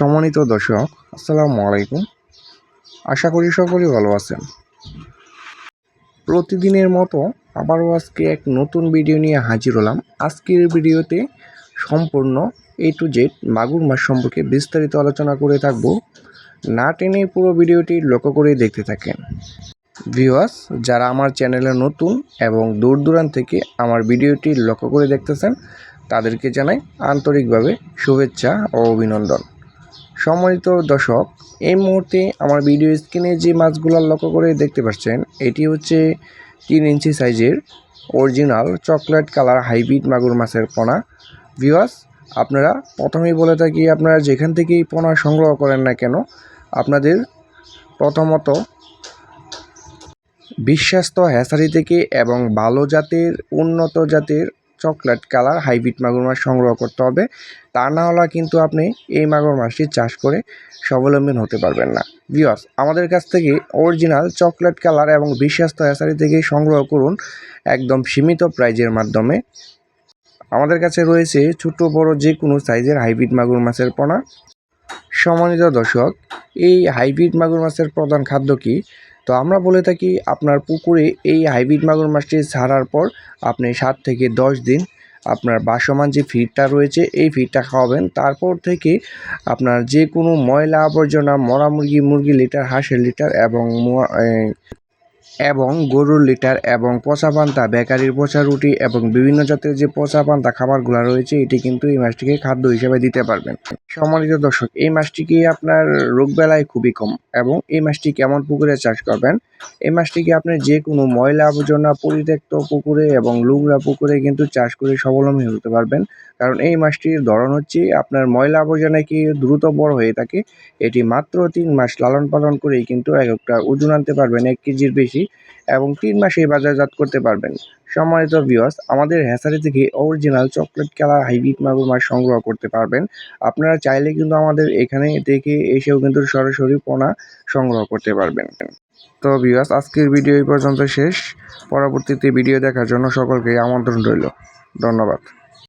সম্মানিত দর্শক, আসসালামু আলাইকুম। আশা করি সকলেই ভালো আছেন। প্রতিদিনের মতো আবারও আজকে এক নতুন ভিডিও নিয়ে হাজির হলাম। আজকের ভিডিওতে সম্পূর্ণ এ টু জেড মাগুর মাছ সম্পর্কে বিস্তারিত আলোচনা করে থাকব। না টেনে পুরো ভিডিওটি লক্ষ্য করে দেখতে থাকেন। ভিউয়ার্স, যারা আমার চ্যানেলে নতুন এবং দূর দূরান্ত থেকে আমার ভিডিওটি লক্ষ্য করে দেখতেছেন, তাদেরকে জানাই আন্তরিকভাবে শুভেচ্ছা ও অভিনন্দন। সম্মানিত দর্শক, এই মুহূর্তে আমার ভিডিও স্ক্রিনে যে মাছগুলো লক্ষ্য করে দেখতে পাচ্ছেন, এটি হচ্ছে তিন ইঞ্চি সাইজের অরিজিনাল চকলেট কালার হাইব্রিড মাগুর মাছের পোনা। ভিওয়াস আপনারা প্রথমেই বলে থাকি, আপনারা যেখান থেকেই পোনা সংগ্রহ করেন না কেন, আপনাদের প্রথমত বিশ্বাস্ত হ্যাসারি থেকে এবং ভালো জাতের, উন্নত জাতের চকলেট কালার, হাইব্রিড মাগুর মাছ সংগ্রহ করতে হবে। তা না হলে কিন্তু আপনি এই মাগুর মাছটি চাষ করে স্বাবলম্বী হতে পারবেন না। ভিওস আমাদের কাছ থেকে অরিজিনাল চকলেট কালার এবং বিশ্বাস্ত অ্যাসারি থেকে সংগ্রহ করুন একদম সীমিত প্রাইজের মাধ্যমে। আমাদের কাছে রয়েছে ছোট বড় যে কোনো সাইজের হাইব্রিড মাগুর মাছের পোনা। সম্মানিত দর্শক, এই হাইব্রিড মাগুর মাছের প্রধান খাদ্য কি? তো আমরা বলে থাকি আপনার পুকুরে এই হাইব্রিড মাগুর মাছটি ছাড়ার পর আপনি সাত থেকে দশ দিন আপনার বাসমান যে ফিডটা রয়েছে, এই ফিডটা খাওয়াবেন। তারপর থেকে আপনার যে কোনো ময়লা আবর্জনা, মরা মুরগি মুরগি লিটার, হাঁসের লিটার এবং এবং গরুর লিটার এবং পচা পান্তা, বেকারির পচা রুটি এবং বিভিন্ন জাতের যে পচা পান্তা খাবারগুলো রয়েছে, এটি কিন্তু এই মাছটিকে খাদ্য হিসেবে দিতে পারবেন। সম্মানিত দর্শক, এই মাছটিকে আপনার রোগবেলায় খুবই কম? এবং এই মাছটি কেমন পুকুরে চাষ করবেন? এই মাছটিকে আপনি যে কোনো ময়লা আবর্জনা পরিত্যক্ত পুকুরে এবং লুগড়া পুকুরে কিন্তু চাষ করে স্বাবলম্বী হতে পারবেন? কারণ এই মাছটির ধরন হচ্ছে, আপনার ময়লা আবর্জনায় কি দ্রুত বড় হয়ে থাকে? এটি মাত্র তিন মাস লালন পালন করেই কিন্তু এক একটা ওজন আনতে পারবেন এক কেজির বেশি। এবং তিন মাসেই বাজারজাত করতে পারবেন। সম্মানিত ভিউয়ার্স আমাদের হ্যাসারি থেকে অরিজিনাল চকলেট কালার হাইব্রিড মাগুর মাছ সংগ্রহ করতে পারবেন। আপনারা চাইলে কিন্তু আমাদের এখানে দেখে এসেও কিন্তু সরাসরি পোনা সংগ্রহ করতে পারবেন। তো ভিউয়ার্স আজকের ভিডিও এই পর্যন্ত শেষ। পরবর্তীতে ভিডিও দেখার জন্য সকলকে আমন্ত্রণ রইল। ধন্যবাদ।